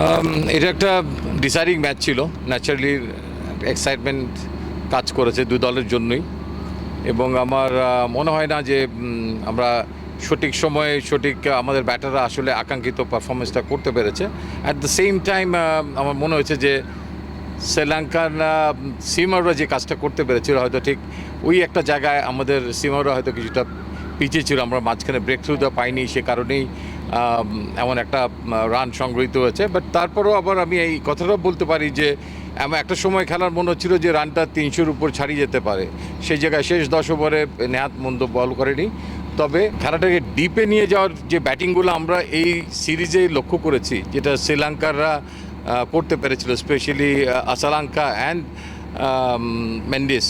Um, এটা একটা deciding match ছিল। ন্যাচারালি এক্সাইটমেন্ট কাজ করেছে দুই দলের জন্যই। এবং আমার মনে হয় না যে আমরা সঠিক সময়ে সঠিক আমাদের ব্যাটাররা আসলে আকাঙ্ক্ষিত পারফরমেন্সটা করতে পেরেছে। অ্যাট দ্য সেম টাইম আমার মনে হয়েছে যে শ্রীলঙ্কার সিমাররা যে কাজটা করতে পেরেছিল হয়তো ঠিক ওই একটা জায়গায় আমাদের সিমাররা হয়তো কিছুটা পিছিয়ে ছিল। আমরা মাঝখানে ব্রেক থ্রুটা পাইনি সে কারণেই। এমন একটা রান সংগৃহীত হয়েছে বাট তারপরেও আবার আমি এই কথাটা বলতে পারি যে, এমন একটা সময় খেলার মনে হচ্ছিল যে রানটা তিনশোর উপর ছাড়িয়ে যেতে পারে। সেই জায়গায় শেষ দশ ওভারে নেহাত মন্দ বল করেনি। তবে খেলাটাকে ডিপে নিয়ে যাওয়ার যে ব্যাটিংগুলো আমরা এই সিরিজে লক্ষ্য করেছি, যেটা শ্রীলঙ্কাররা করতে পেরেছিল স্পেশালি আসালাঙ্কা অ্যান্ড মেন্ডিস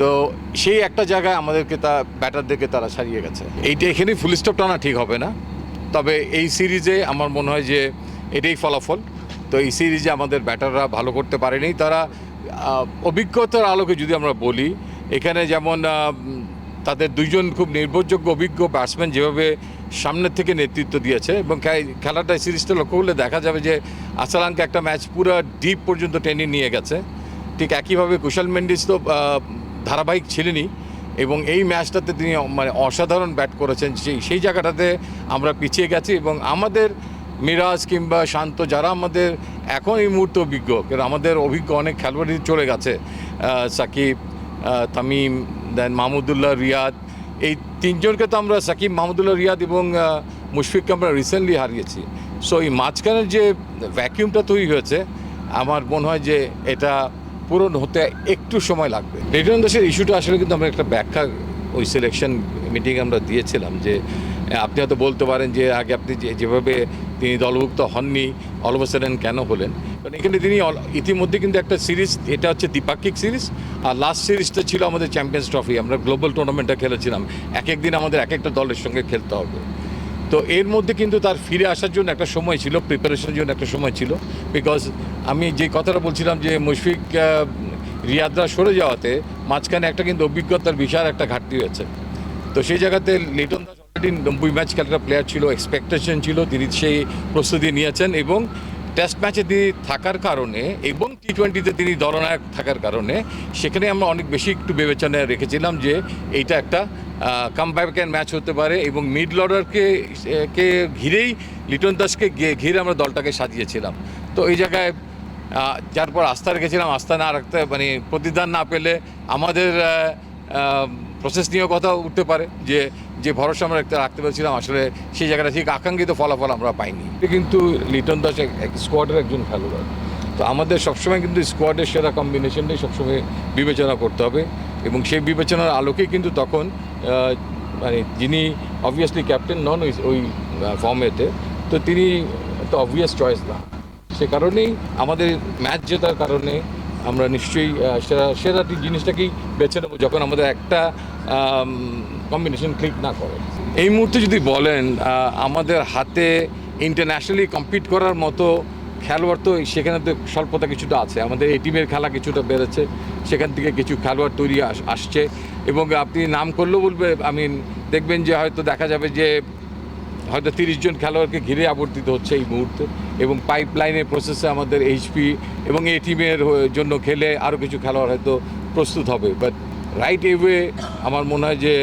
তো সেই একটা জায়গায় আমাদেরকে তা ব্যাটারদেরকে তারা সারিয়ে গেছে। এইটা এখানেই ফুল স্টপ টানা ঠিক হবে না? তবে এই সিরিজে আমার মনে হয় যে এটাই ফলাফল। তো এই সিরিজে আমাদের ব্যাটাররা ভালো করতে পারেনি। তারা অভিজ্ঞতার আলোকে যদি আমরা বলি, এখানে যেমন তাদের দুইজন খুব নির্ভরযোগ্য অভিজ্ঞ ব্যাটসম্যান যেভাবে সামনের থেকে নেতৃত্ব দিয়েছে এবং খেলাটা সিরিজটা লক্ষ্য করলে দেখা যাবে যে আসালাঙ্কা একটা ম্যাচ পুরো ডিপ পর্যন্ত টেনে নিয়ে গেছে। ঠিক একইভাবে কুশল মেন্ডিস তো ধারাবাহিক ছিলেনই। এবং এই ম্যাচটাতে তিনি মানে অসাধারণ ব্যাট করেছেন। সেই সেই জায়গাটাতে আমরা পিছিয়ে গেছি এবং আমাদের মিরাজ কিংবা শান্ত যারা আমাদের এখন এই মুহূর্তে অভিজ্ঞ আমাদের অভিজ্ঞ অনেক খেলোয়াড়ই চলে গেছে সাকিব তামিম দেন মাহমুদুল্লাহ, রিয়াদ। এই তিনজনকে তো আমরা সাকিব, মাহমুদুল্লাহ, রিয়াদ এবং মুশফিককে আমরা রিসেন্টলি হারিয়েছি। সো এই মাঝখানের যে ভ্যাকিউমটা তৈরি হয়েছে, আমার মনে হয় যে এটা পূরণ হতে একটু সময় লাগবে। রিটার্ন দাসের ইস্যুটা আসলে কিন্তু আমরা একটা ব্যাখ্যা ওই সিলেকশন মিটিংয়ে আমরা দিয়েছিলাম যে আপনি হয়তো বলতে পারেন যে, আগে আপনি যেভাবে তিনি দলভুক্ত হননি অলভসাডেন কেন হলেন? কারণ এখানে তিনি ইতিমধ্যে কিন্তু একটা সিরিজ এটা হচ্ছে দ্বিপাক্ষিক সিরিজ আর লাস্ট সিরিজটা ছিল আমাদের চ্যাম্পিয়ন্স ট্রফি আমরা গ্লোবাল টুর্নামেন্টটা খেলেছিলাম। এক এক দিন আমাদের এক একটা দলের সঙ্গে খেলতে হবে। তো এর মধ্যে কিন্তু তার ফিরে আসার জন্য একটা সময় ছিল প্রিপারেশনের জন্য একটা সময় ছিল। বিকজ আমি যে কথাটা বলছিলাম যে মুশফিক রিয়াদরা সরে যাওয়াতে মাঝখানে একটা কিন্তু অভিজ্ঞতার বিশাল একটা ঘাটতি হয়েছে। তো সেই জায়গাতে লিটন দাস অলরেডি নব্বই ম্যাচ খেলাটা প্লেয়ার ছিল এক্সপেকটেশন ছিল, তিনি সেই প্রস্তুতি নিয়েছেন এবং টেস্ট ম্যাচে তিনি থাকার কারণে এবং টি টোয়েন্টিতে তিনি দলনায়ক থাকার কারণে সেখানে আমরা অনেক বেশি একটু বিবেচনায় রেখেছিলাম যে এইটা একটা কামব্যাকের ম্যাচ হতে পারে এবং মিড লর্ডারকে কে ঘিরেই লিটন দাসকে ঘিরে আমরা দলটাকে সাজিয়েছিলাম। তো এই জায়গায় যার পর আস্থা রেখেছিলাম, আস্থা না রাখতে মানে প্রতিদান না পেলে আমাদের প্রসেস নিয়েও কথা উঠতে পারে যে যে ভরসা আমরা একটা রাখতে পেরেছিলাম, আসলে সেই জায়গাটা ঠিক আকাঙ্ক্ষিত ফলাফল আমরা পাইনি। কিন্তু লিটন দাস এক- স্কোয়াডের একজন খেলোয়াড়। তো আমাদের সবসময় কিন্তু স্কোয়াডের সেরা কম্বিনেশনটাই সবসময় বিবেচনা করতে হবে এবং সেই বিবেচনার আলোকেই কিন্তু তখন মানে যিনি অবভিয়াসলি ক্যাপ্টেন নন ওই ওই ফর্মেতে তো তিনি তো অবভিয়াস চয়েস না। সে কারণেই আমাদের ম্যাচ জেতার কারণে আমরা নিশ্চয়ই সেরা সেরা জিনিসটাকেই বেছে নেব যখন আমাদের একটা কম্বিনেশন ক্লিক না করে। এই মুহূর্তে যদি বলেন আমাদের হাতে ইন্টারন্যাশনালি কম্পিট করার মতো খেলোয়াড় তো সেখানে তো স্বল্পতা কিছুটা আছে। আমাদের এই টিমের খেলা কিছুটা বেড়েছে। সেখান থেকে কিছু খেলোয়াড় তৈরি আসছে এবং আপনি নাম করলেও বলবে আমি দেখবেন যে হয়তো দেখা যাবে যে হয়তো তিরিশ জন খেলোয়াড়কে ঘিরে আবর্তিত হচ্ছে এই মুহূর্তে এবং পাইপ লাইনের প্রসেসে আমাদের এইচপি এবং এই টিমের জন্য খেলে আরও কিছু খেলোয়াড় হয়তো প্রস্তুত হবে। বাট রাইট এওয়ে আমার মনে হয় যে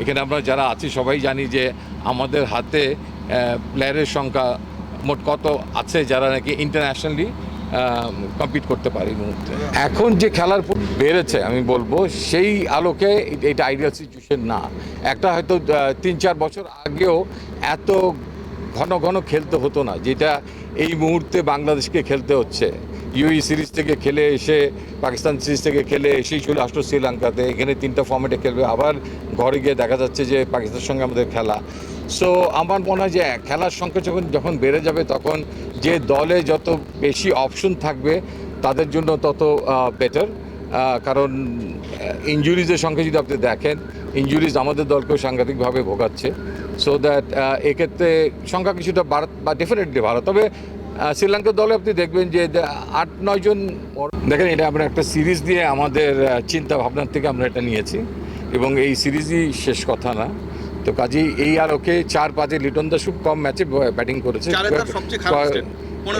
এখানে আমরা যারা আছি সবাই জানি যে আমাদের হাতে প্লেয়ারের সংখ্যা মোট কত আছে যারা নাকি ইন্টারন্যাশনালি কম্পিট করতে পারে এই মুহূর্তে? এখন যে খেলার বেড়েছে আমি বলব সেই আলোকে এটা আইডিয়াল সিচুয়েশন না। একটা হয়তো তিন চার বছর আগেও এত ঘন ঘন খেলতে হতো না যেটা এই মুহূর্তে বাংলাদেশকে খেলতে হচ্ছে। ইউই সিরিজ থেকে খেলে এসে পাকিস্তান সিরিজ থেকে খেলে এসেই চলে আসলো শ্রীলঙ্কাতে। এখানে তিনটা ফর্মেটে খেলবে। আবার ঘরে গিয়ে দেখা যাচ্ছে যে পাকিস্তানের সঙ্গে আমাদের খেলা। সো আমার মনে হয় যে খেলার সংখ্যা যখন যখন বেড়ে যাবে, তখন যে দলে যত বেশি অপশন থাকবে, তাদের জন্য তত বেটার কারণ ইঞ্জুরিজের সংখ্যা যদি আপনি দেখেন ইঞ্জুরিজ আমাদের দলকেও সাংঘাতিকভাবে ভোগাচ্ছে। সো দ্যাট এক্ষেত্রে সংখ্যা কিছুটা বাড়, বা ডেফিনেটলি ভালো। তবে শ্রীলঙ্কার দলে আপনি দেখবেন যে আট নয়জন দেখেন, এটা আমরা একটা সিরিজ দিয়ে আমাদের চিন্তা ভাবনার থেকে আমরা এটা নিয়েছি। এবং এই সিরিজই শেষ কথা না। তো কাজেই এই আর ওকে চার পাঁচে লিটন দাস খুব কম ম্যাচে ব্যাটিং করেছে।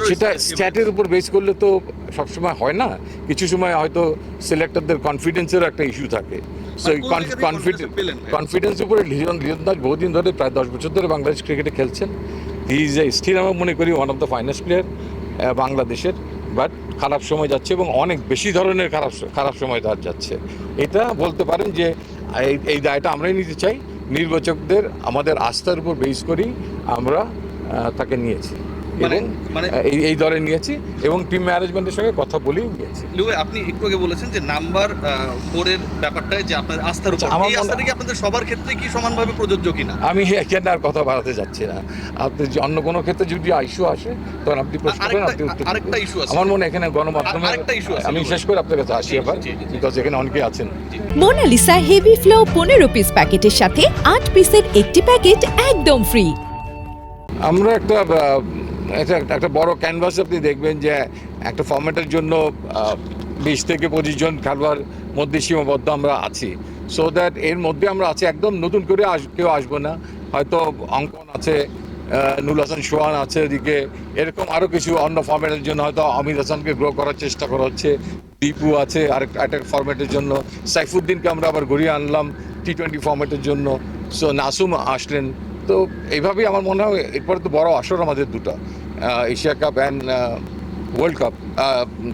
সেটা স্ট্যাট স্ট্যাটের উপর বেস করলে তো সবসময় হয় না। কিছু সময় হয়তো সিলেক্টরদের কনফিডেন্সের একটা ইস্যু থাকে। সো পেলেন? কনফিডেন্স উপরে লিজন লিজন দাস বহুদিন ধরে প্রায় দশ বছর ধরে বাংলাদেশ ক্রিকেটে খেলছেন। হি ইজ এ স্টিল আমি মনে করি one of the finest player বাংলাদেশের। বাট খারাপ সময় যাচ্ছে এবং অনেক বেশি ধরনের খারাপ খারাপ সময় তার যাচ্ছে। এটা বলতে পারেন যে এই এই দায়টা আমরাই নিতে চাই। নির্বাচকদের আমাদের আস্থার উপর বেস করেই আমরা তাকে নিয়েছি। এবং মানে- এই দলে নিয়েছি এবং টিম ম্যানেজমেন্টের সঙ্গে কথা বলেই নিয়েছি আপনি একটু আগে বলেছেন যে নাম্বার ফোরের ব্যাপারটাই যে আপনার আস্থার উপর। আচ্ছা, আমার এই আস্থাটা কি আপনাদের সবার ক্ষেত্রে কি সমানভাবে প্রযোজ্য কিনা? আমি এখানে আর কথা বাড়াতে যাচ্ছি না। আপনি যে অন্য কোনো ক্ষেত্রে যদি ইস্যু আসে তখন আপনি প্রশ্ন করেন আপনি উত্তর আরেকটা issue আছে। আমার মনে হয় এখানে গণমাধ্যমে আর- আরেকটা issue আছে, আমি বলুন। শেষ করে আপনার কাছে আসি এবার। বিকজ এখানে অনেকে আছেন। মোনালিসা হেভি ফ্লো পনেরো পিস প্যাকেটের সাথে আট পিসের একটি প্যাকেট একদম ফ্রি আমরা একটা একটা একটা বড় ক্যানভাস আপনি দেখবেন যে একটা ফর্মেটের জন্য বিশ থেকে পঁচিশ জন খেলোয়াড় মধ্যে সীমাবদ্ধ আমরা আছি। সো দ্যাট এর মধ্যে আমরা আছি, একদম নতুন করে আস, কেউ আসব না। হয়তো অঙ্কন আছে নুল হাসান সোহান আছে এদিকে, এরকম আরও কিছু অন্য ফর্মেটের জন্য হয়তো আমির হাসানকে গ্রো করার চেষ্টা করা হচ্ছে। দীপু আছে, আরেক একটা ফর্মেটের জন্য। সাইফুদ্দিনকে আমরা আবার ঘুরিয়ে আনলাম টি টোয়েন্টি ফর্মেটের জন্য। সো নাসুম আসলেন তো এইভাবেই আমার মনে হয় এরপরে তো বড় আসর আমাদের দুটো Asia cup and world cup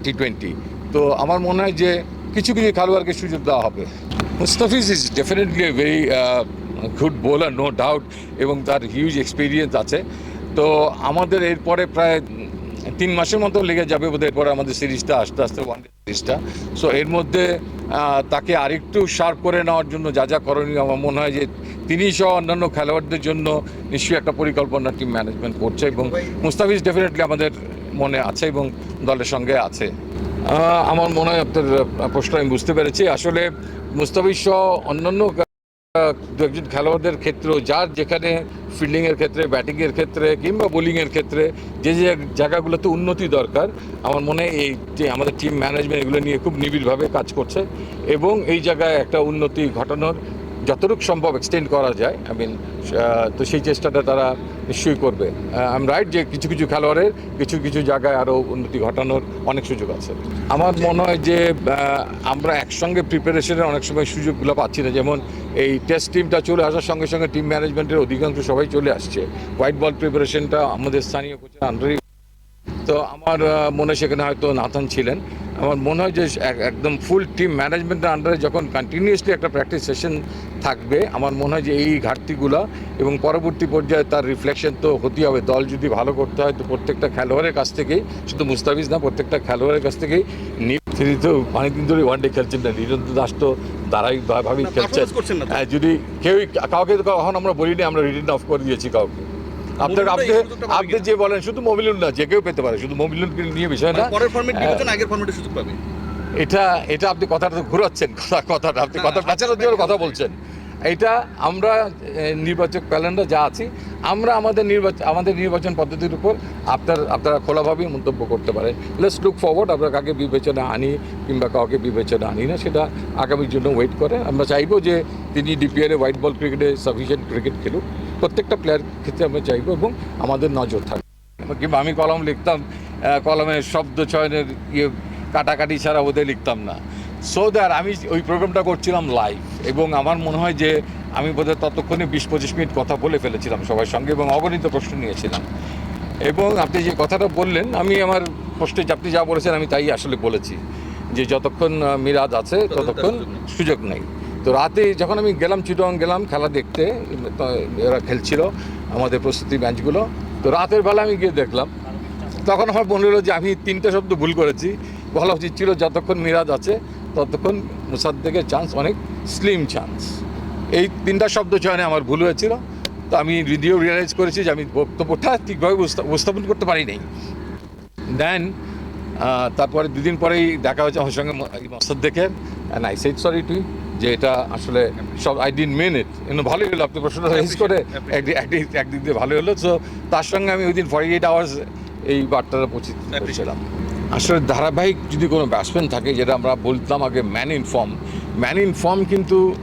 T twenty তো আমার মনে হয় যে কিছু কিছু খেলোয়াড়কে সুযোগ দেওয়া হবে। Mustafiz is definitely a very good bowler no doubt এবং তার হিউজ এক্সপিরিয়েন্স আছে। তো আমাদের এরপরে প্রায় তিন মাসের মতো লেগে যাবে বোধহয়, এরপরে আমাদের সিরিজটা আস্তে আস্তে ওয়ান ডে সিরিজটা। সো এর মধ্যে তাকে আরেকটু শার্প করে নেওয়ার জন্য যা যা করণীয়, আমার মনে হয় যে তিনি সহ অন্যান্য খেলোয়াড়দের জন্য নিশ্চয়ই একটা পরিকল্পনা টিম ম্যানেজমেন্ট করছে এবং মুস্তাফিজ ডেফিনেটলি আমাদের মনে আছে এবং দলের সঙ্গে আছে। আমার মনে হয় আপনার প্রশ্ন আমি বুঝতে পেরেছি। আসলে মুস্তাফিজ সহ অন্যান্য একজন খেলোয়াড়দের ক্ষেত্রেও যার যেখানে ফিল্ডিংয়ের ক্ষেত্রে ব্যাটিংয়ের ক্ষেত্রে কিংবা বোলিংয়ের ক্ষেত্রে যে যে জায়গাগুলোতে উন্নতি দরকার, আমার মনে হয় এই যে আমাদের টিম ম্যানেজমেন্ট এগুলো নিয়ে খুব নিবিড়ভাবে কাজ করছে এবং এই জায়গায় একটা উন্নতি ঘটানোর যতটুকু সম্ভব এক্সটেন্ড করা যায় আই মিন তো সেই চেষ্টাটা তারা নিশ্চয়ই করবে। আই এম রাইট যে কিছু কিছু খেলোয়াড়ের কিছু কিছু জায়গায় আরও উন্নতি ঘটানোর অনেক সুযোগ আছে। আমার মনে হয় যে আমরা একসঙ্গে প্রিপারেশনের অনেক সময় সুযোগগুলো পাচ্ছি না। যেমন এই টেস্ট টিমটা চলে আসার সঙ্গে সঙ্গে টিম ম্যানেজমেন্টের অধিকাংশ সবাই চলে আসছে। হোয়াইট বল প্রিপারেশনটা আমাদের স্থানীয় কোচের আন্ডারই তো আমার মনে সেখানে হয়তো নাথান ছিলেন। আমার মনে হয় যে এক- একদম ফুল টিম ম্যানেজমেন্টের আন্ডারে যখন কন্টিনিউয়াসলি একটা প্র্যাকটিস সেশন থাকবে আমার মনে হয় যে এই ঘাটতিগুলো এবং পরবর্তী পর্যায়ে তার রিফ্লেকশন তো হতেই হবে। দল যদি ভালো করতে হয় তো প্রত্যেকটা খেলোয়াড়ের কাছ থেকেই শুধু মুস্তাফিজ না প্রত্যেকটা খেলোয়াড়ের কাছ থেকেই তিনি তো অনেকদিন ধরে ওয়ানডে খেলছেন না। নীরেন্দ্র দাস তো ধারাবাহিকভাবেই না, খেলছেন। হ্যাঁ, যদি কেউই কাউকে তো কখন আমরা বলিনি আমরা রিটার্ন অফ করে দিয়েছি কাউকে। আপনার আপনি আপনি যে বলেন শুধু না যে কেউ পেতে পারে শুধু নিয়ে বিষয় না। মানে পরের ফর্মেট বিবেচনা আগের ফর্মেটে সুযোগ পাবে। এটা এটা আপনি কথাটা ঘুরাচ্ছেন কথা কথাটা আপনি কথা জন্য কথা বলছেন। এটা আমরা নির্বাচক প্যালেন্ডার যা আছি আমরা আমাদের নির্বাচন আমাদের নির্বাচন পদ্ধতির উপর আপনার আপনারা খোলাভাবেই মন্তব্য করতে পারেন। লেটস লুক ফরওয়ার্ড আমরা কাকে বিবেচনা আনি কিংবা কাউকে বিবেচনা আনি না সেটা আগামীর জন্য ওয়েট করে। আমরা চাইব যে তিনি ডিপিএলে হোয়াইট বল ক্রিকেটে সাফিসিয়েন্ট ক্রিকেট খেলুক। প্রত্যেকটা প্লেয়ার ক্ষেত্রে আমরা চাইব এবং আমাদের নজর থাকবে কিংবা আমি কলম লিখতাম কলমের শব্দ চয়নের ইয়ে কাটাকাটি ছাড়া ওদের লিখতাম না। সো দ্যাট আমি ওই প্রোগ্রামটা করছিলাম লাইভ এবং আমার মনে হয় যে আমি বোধহয় ততক্ষণে বিশ পঁচিশ মিনিট কথা বলে ফেলেছিলাম সবার সঙ্গে এবং অগণিত প্রশ্ন নিয়েছিলাম। এবং আপনি যে কথাটা বললেন আমি আমার প্রশ্নে যে আপনি যা বলেছেন আমি তাই আসলে বলেছি। যে যতক্ষণ মিরাজ আছে ততক্ষণ সুযোগ নেই। তো রাতে যখন আমি গেলাম চিটং গেলাম খেলা দেখতে এরা খেলছিল আমাদের প্রস্তুতি ম্যাচগুলো। তো রাতের বেলা আমি গিয়ে দেখলাম। তখন আমার মনে হলো যে আমি তিনটে শব্দ ভুল করেছি। বলা উচিত ছিল যতক্ষণ মিরাজ আছে, ততক্ষণ মুসাদ্দেকের চান্স অনেক স্লিম চান্স এই তিনটা শব্দ চয়নে আমার ভুল হয়েছিল। তো আমি ভিডিও রিয়েলাইজ করেছি যে আমি বক্তব্যটা ঠিকভাবে উপস্থা- উপস্থাপন করতে পারি নাই দেন তারপরে দুদিন পরেই দেখা হয়েছে আমার সঙ্গে মোসাদ্দেকের। And I said sorry to যে এটা আসলে সব আই ডিন মেন ইট কিন্তু ভালোই হলো আপনি প্রশ্নটা রেজ করে একদিক একদিক দিয়ে ভালোই হলো। সো তার সঙ্গে আমি উইদিন ফর্টি এইট আওয়ার্স এই বার্তাটা পৌঁছে পৌঁছেছিলাম আসলে ধারাবাহিক যদি কোনো ব্যাটসম্যান থাকে যেটা আমরা বলতাম আগে man in form man in form কিন্তু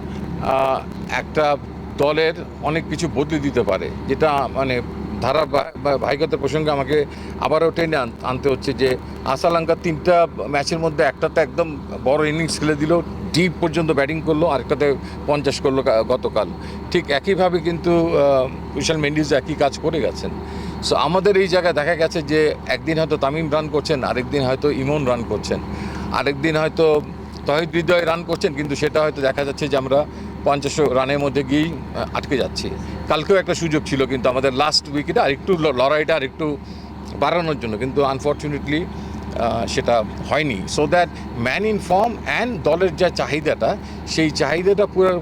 একটা দলের অনেক কিছু বদলে দিতে পারে। যেটা মানে ধারা বা- বা প্রসঙ্গে আমাকে আবারও টেনে আন- আনতে হচ্ছে যে আসালাঙ্কা তিনটা ম্যাচের মধ্যে একটাতে একদম বড় ইনিংস খেলে দিল। ডিপ পর্যন্ত ব্যাটিং করল, আরেকটাতে পঞ্চাশ করল গতকাল। ঠিক একইভাবে কিন্তু কুশাল মেন্ডিজ একই কাজ করে গেছেন। সো আমাদের এই জায়গায় দেখা গেছে যে একদিন হয়তো তামিম রান করছেন, আরেকদিন হয়তো ইমন রান করছেন। আরেকদিন হয়তো তহিদ হৃদয় রান করছেন, কিন্তু সেটা হয়তো দেখা যাচ্ছে যে আমরা পঞ্চাশ রানের মধ্যে গিয়েই আটকে যাচ্ছি। কালকেও একটা সুযোগ ছিল, কিন্তু আমাদের লাস্ট উইকেটে আরেকটু লড়াইটা আরেকটু বাড়ানোর জন্য, কিন্তু আনফর্চুনেটলি সেটা হয়নি। So that man in form and দলের যা চাহিদাটা, সেই চাহিদাটা পুরো,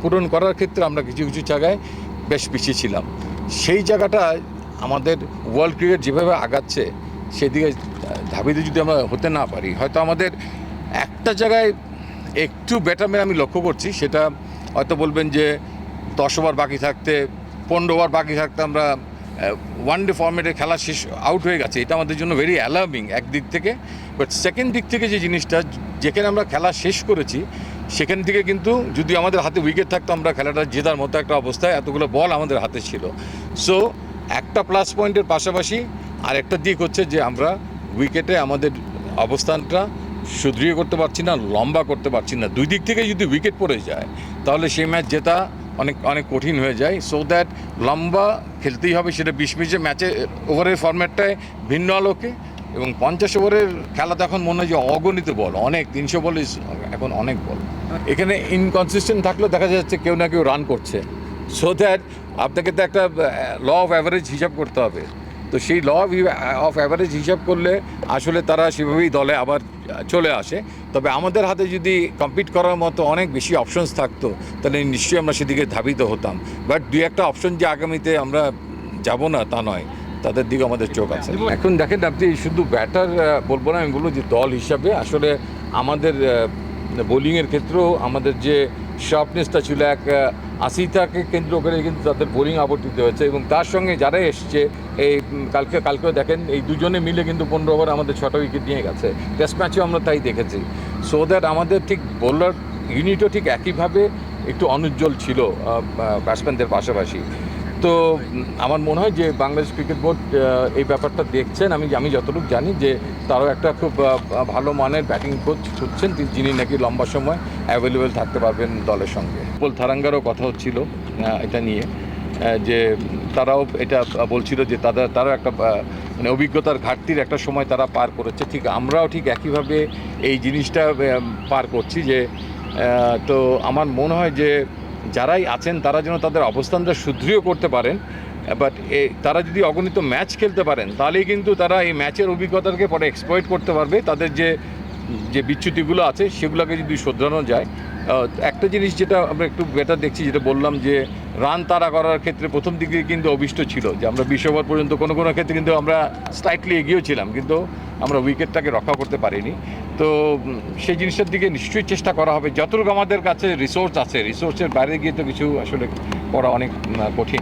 পূরণ করার ক্ষেত্রে আমরা কিছু কিছু জায়গায় বেশ পিছিয়ে ছিলাম। সেই জায়গাটা আমাদের ওয়ার্ল্ড ক্রিকেট যেভাবে আগাচ্ছে, সেদিকে ধাবিত যদি আমরা হতে না পারি, হয়তো আমাদের একটা জায়গায় একটু বেটারম্যান আমি লক্ষ্য করছি, সেটা হয়তো বলবেন যে দশ ওভার বাকি থাকতে, পনেরো ওভার বাকি থাকতে আমরা ওয়ান ডে ফর্মেটে খেলা শেষ আউট হয়ে গেছে, এটা আমাদের জন্য ভেরি অ্যালার্মিং একদিক থেকে। বাট সেকেন্ড দিক থেকে যে জিনিসটা, যেখানে আমরা খেলা শেষ করেছি, সেখান থেকে কিন্তু যদি আমাদের হাতে উইকেট থাকতো, আমরা খেলাটা জেতার মতো একটা অবস্থায় এতগুলো বল আমাদের হাতে ছিল। সো একটা প্লাস পয়েন্টের পাশাপাশি আর একটা দিক হচ্ছে যে আমরা উইকেটে আমাদের অবস্থানটা সুদৃঢ় করতে পারছি না, লম্বা করতে পারছি না। দুই দিক থেকে যদি উইকেট পড়ে যায়, তাহলে সেই ম্যাচ জেতা অনেক অনেক কঠিন হয়ে যায়। সো দ্যাট লম্বা খেলতেই হবে, সেটা বিশ মিনিটে ম্যাচে ওভারের ফরম্যাটটায় ভিন্ন আলোকে এবং পঞ্চাশ ওভারের খেলা তো এখন মনে হয় যে অগণিত বল, অনেক, তিনশো বল এখন অনেক বল। এখানে ইনকনসিস্টেন্ট থাকলেও দেখা যাচ্ছে কেউ না কেউ রান করছে। সো দ্যাট আপনাকে তো একটা ল অফ অ্যাভারেজ হিসাব করতে হবে। তো সেই ল অফ অ্যাভারেজ হিসাব করলে আসলে তারা সেভাবেই দলে আবার চলে আসে। তবে আমাদের হাতে যদি কম্পিট করার মতো অনেক বেশি অপশনস থাকতো, তাহলে নিশ্চয়ই আমরা সেদিকে ধাবিত হতাম। বাট দুই একটা অপশন যে আগামীতে আমরা যাব না তা নয়, তাদের দিকে আমাদের চোখ আছে। এখন দেখেন আপনি শুধু ব্যাটার বলব না, আমি বলব যে দল হিসাবে আসলে আমাদের বোলিংয়ের ক্ষেত্রেও আমাদের যে শার্পনেসটা ছিল এক আশিটাকে কেন্দ্র করে কিন্তু তাদের বোলিং আবর্তিত হয়েছে এবং তার সঙ্গে যারা এসছে এই কালকে, কালকেও দেখেন, এই দুজনে মিলে কিন্তু পনেরো ওভার আমাদের ছটা উইকেট নিয়ে গেছে। টেস্ট ম্যাচেও আমরা তাই দেখেছি। সো দ্যাট আমাদের ঠিক বোলার ইউনিটও ঠিক একইভাবে একটু অনুজ্জ্বল ছিল ব্যাটসম্যানদের পাশাপাশি। তো আমার মনে হয় যে বাংলাদেশ ক্রিকেট বোর্ড এই ব্যাপারটা দেখছেন। আমি আমি যতটুকু জানি যে তারাও একটা খুব ভালো মানের ব্যাটিং কোচ খুঁজছেন যিনি নাকি লম্বা সময় অ্যাভেলেবেল থাকতে পারবেন দলের সঙ্গে। বল থারাঙ্গারও কথা হচ্ছিল এটা নিয়ে যে তারাও এটা বলছিল যে তাদের, তারাও একটা মানে অভিজ্ঞতার ঘাটতির একটা সময় তারা পার করেছে। ঠিক, আমরাও ঠিক একইভাবে এই জিনিসটা পার করছি যে তো আমার মনে হয় যে যারাই আছেন তারা যেন তাদের অবস্থানটা সুদৃঢ় করতে পারেন বাট এ, তারা যদি অগণিত ম্যাচ খেলতে পারেন, তাহলেই কিন্তু তারা এই ম্যাচের অভিজ্ঞতাকে পরে এক্সপ্লয়েট করতে পারবে। তাদের যে যে বিচ্যুতিগুলো আছে সেগুলোকে যদি শোধরানো যায় একটা জিনিস যেটা আমরা একটু বেটার দেখছি, যেটা বললাম যে রান তারা করার ক্ষেত্রে প্রথম দিকে কিন্তু অবিষ্ট ছিল, যে আমরা বিশ পর্যন্ত কোনো কোনো ক্ষেত্রে কিন্তু আমরা স্লাইটলি এগিয়েও ছিলাম, কিন্তু আমরা উইকেটটাকে রক্ষা করতে পারিনি। তো সেই জিনিসটার দিকে নিশ্চয়ই চেষ্টা করা হবে। যতটুকু আমাদের কাছে রিসোর্স আছে রিসোর্সের বাইরে গিয়ে তো কিছু আসলে করা অনেক কঠিন।